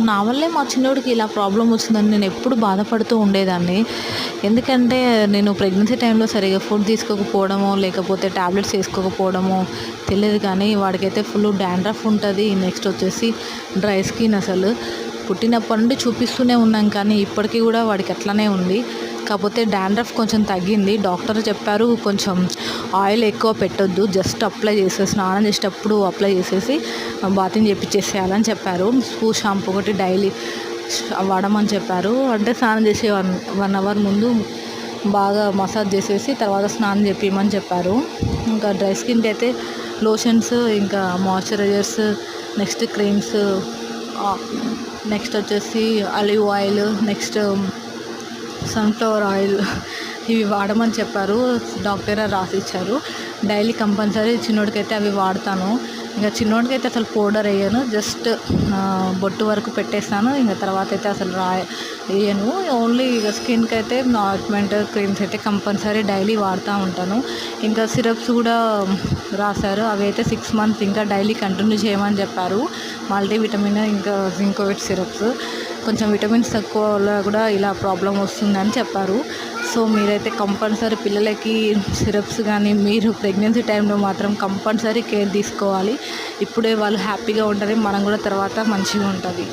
నా వల్లే మా చిన్నోడికి ఇలా ప్రాబ్లం వచ్చిందని నేను ఎప్పుడు బాధపడుతూ ఉండేదాన్ని. ఎందుకంటే నేను ప్రెగ్నెన్సీ టైంలో సరిగా ఫుడ్ తీసుకోకపోవడమో లేకపోతే టాబ్లెట్స్ వేసుకోకపోవడమో తెలియదు కానీ వాడికైతే ఫుల్ డాండ్రఫ్ ఉంటుంది. నెక్స్ట్ వచ్చేసి డ్రై స్కిన్ అసలు. పుట్టినప్పటి నుండి చూపిస్తూనే ఉన్నాం కానీ ఇప్పటికీ కూడా వాడికి అట్లనే ఉంది. కాకపోతే డాండ్రఫ్ కొంచెం తగ్గింది. డాక్టర్ చెప్పారు కొంచెం ఆయిల్ ఎక్కువ పెట్టొద్దు జస్ట్ అప్లై చేసేసి స్నానం చేసేటప్పుడు అప్లై చేసేసి బాతింగ్ చేపించేసేయాలని చెప్పారు. స్పూ షాంపూ ఒకటి డైలీ వాడమని చెప్పారు. అంటే స్నానం చేసే వన్ వన్ అవర్ ముందు బాగా మసాజ్ చేసేసి తర్వాత స్నానం చేపించమని చెప్పారు. ఇంకా డ్రై స్కిన్కి అయితే లోషన్స్ ఇంకా మాయిశ్చరైజర్స్ నెక్స్ట్ క్రీమ్స్ నెక్స్ట్ వచ్చేసి olive oil next sunflower oil ఇవి వాడమని చెప్పారు. డాక్టర్ రాసి ఇచ్చారు డైలీ కంపల్సరీ చిన్నోడికైతే అవి వాడతాను. ఇంకా చిన్నోడికైతే అసలు పౌడర్ వేయను. జస్ట్ బొట్టు వరకు పెట్టేస్తాను. ఇంకా తర్వాత అయితే అసలు రా వేయను. ఓన్లీ ఇక స్కిన్కి అయితే ఆయింట్మెంట్ క్రీమ్స్ అయితే కంపల్సరీ డైలీ వాడుతూ ఉంటాను. ఇంకా సిరప్స్ కూడా రాశారు. అవి అయితే సిక్స్ మంత్స్ ఇంకా డైలీ కంటిన్యూ చేయమని చెప్పారు. మల్టీవిటమిన్ ఇంకా జింకోవిట్ సిరప్స్. కొంచెం విటమిన్స్ తక్కువ వల్ల కూడా ఇలా ప్రాబ్లం వస్తుందని చెప్పారు. సో మీరైతే కంపల్సరీ పిల్లలకి సిరప్స్ కానీ మీరు ప్రెగ్నెన్సీ టైంలో మాత్రం కంపల్సరీ కేర్ తీసుకోవాలి. ఇప్పుడే వాళ్ళు హ్యాపీగా ఉంటుంది మనం కూడా తర్వాత మంచిగా ఉంటుంది.